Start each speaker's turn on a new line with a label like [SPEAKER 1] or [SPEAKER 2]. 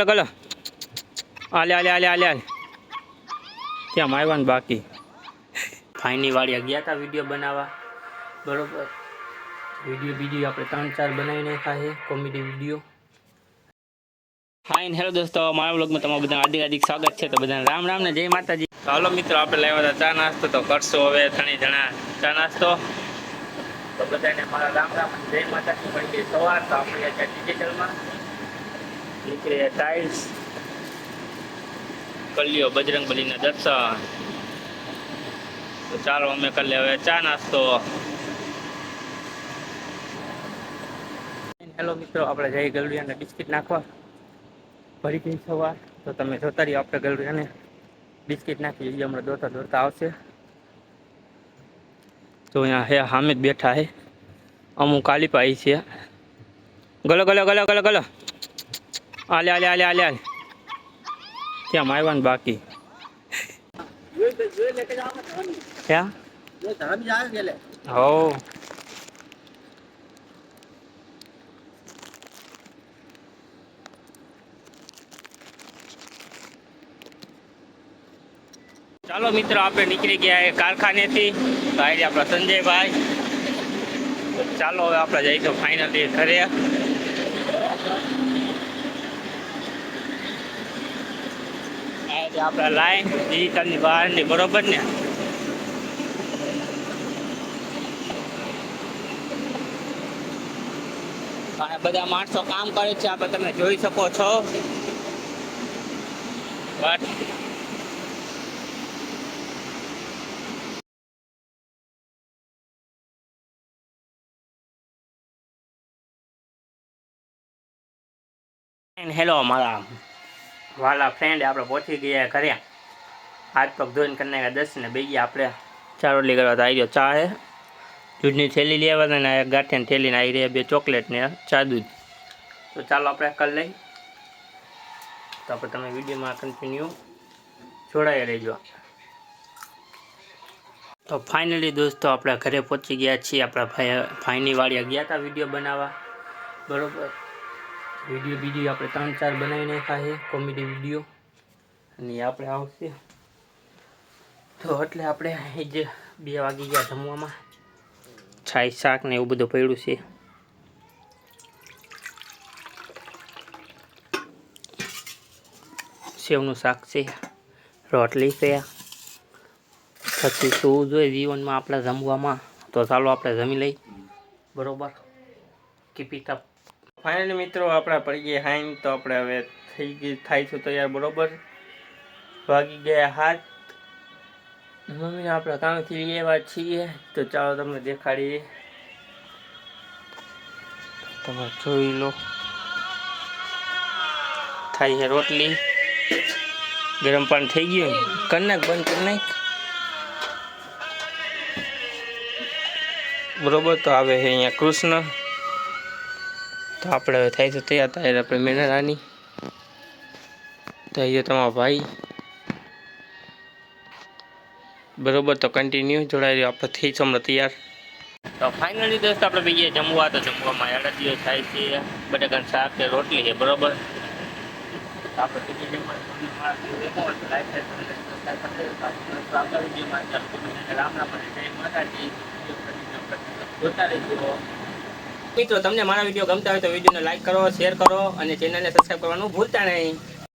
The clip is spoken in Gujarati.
[SPEAKER 1] ગલો ગલો આલે આલે આલે આલે આલે. કેમ આવ્યા ને બાકી? ફાઈની વાળી ગયા હતા વીડિયો બનાવવા. બરોબર. વીડિયો બીજી આપણે ત્રણ ચાર બનાવી નાખ્યા છે. Comedy video. ફાઇન હેલો દોસ્તો મારા બ્લોગમાં તમારું બધા હાર્દિક હાર્દિક સ્વાગત છે. તો બધાને રામ રામ ને જય માતાજી. હાલો મિત્રો આપણે લાવ્યા હતા ચા નાસ્તો. તો કરશો હવે ત્રણેય જણા ચા નાસ્તો. તો બધાને મારા રામ રામ જય માતાજી પણ સવાર. તો આપણે ડિજિટલમાં નીકળે ટાઇલ્સ કલ્યો બજરંગ બલીના દર્શન. તો ચાલો અમે કરી લે હવે ચા નાસ્તો. હેલો મિત્રો, આપણે જઈ ગલડિયાને બિસ્કિટ નાખવા. ભરી ગઈ સવાર તો તમે જોતા રહ્યો આપણે ગલડિયાને બિસ્કિટ નાખી એ હમણાં દોડતા દોડતા આવશે. તો અહીંયા હે સામે જ બેઠા હે. અમુક કાલી પાઈ છે. ગલો ગલો ગલો ગલો ગલો. આલે આલે આલે આલે આલે ત્યાં આવ્યા ને બાકી ક્યાં હો ચાલો મિત્રો, આપણે નીકળી ગયા એ કારખાનેથી. તો આજે આપણા સંજયભાઈ. તો ચાલો હવે આપણે જઈશું ફાઇનલી ઘરે. આપણે લાઈન ડિજિટલની બહારની બરોબર ને? બધા માણસો કામ કરે છે, આપણે તમે જોઈ શકો છો. બટ હેલો મારા વાલા ફ્રેન્ડ આપણે પહોંચી ગયા ઘરે. હાથ પગ ધોઈને કરી નાખ્યા દસ ને બે ગયા. આપણે ચાર રોટલી કરવા તો આવી ગયો ચા હે? દૂધની થેલી લેવા ને એક ગાંઠિયાની થેલીને આવી રહ્યા બે ચોકલેટ ને ચા દૂધ. તો ચાલો આપણે કરી લઈ તો આપણે તમે વિડીયોમાં કન્ટિન્યુ જોડાઈ રહેજો. તો ફાઇનલી દોસ્તો આપણે ઘરે પહોંચી ગયા છીએ. આપણા ભાઈ, ભાઈની વાડિયા ગયા હતા વીડિયો બનાવવા. બરોબર? વીડિયો બીજી આપણે ત્રણ ચાર બનાવી નાખ્યા છે, કોમેડી વીડિયો. અને આપણે આવશે. તો એટલે આપણે જે બે વાગી ગયા જમવામાં. છાય, શાક ને એવું બધું પડ્યું છે. સેવનું શાક છે, રોટલી છે. પછી શું જોઈએ જીવનમાં આપણે જમવામાં. તો ચાલો આપણે જમી લઈ. બરોબર? કે ટપ ફાઇનલી મિત્રો, આપણે પડી ગયા હાઈન, તો આપણે હવે થઈ ગઈ થાય છે તૈયાર, બરોબર? વાગી ગયા હાથ મમ્મીને આપણે કામથી એવા છીએ. તો ચાલો તમને દેખાડીએ. તમે જોઈ લો. થાય છે રોટલી. ગરમ પાણી થઈ ગયું. કરી નાખ, બંધ કરી નાખ. બરોબર, તો આવે છે અહીંયા કૃષ્ણ. તો આપણે હવે થાય છે તૈયાર. થાય આપણે મેનરાની તો અહીંયા તમારા ભાઈ. બરોબર, તો કન્ટિન્યુ જોડાઈ રહ્યો. આપણે થઈ છે હમણાં તૈયાર. તો ફાઇનલી દોસ્ત, આપણે ભાઈએ જમવા. તો જમવામાં અડદિયો થાય છે, બટાકાનું શાક છે રોટલી છે, બરોબર? તો આપણે બીજી જમવા રામ રામ અને જય માતાજી જોતા રહેજો. મિત્રો, તમને મારા વીડિયો ગમતા હોય તો વિડીયોને લાઈક કરો શેર કરો અને ચેનલને સબસ્ક્રાઈબ કરવાનું ભૂલતા નહીં.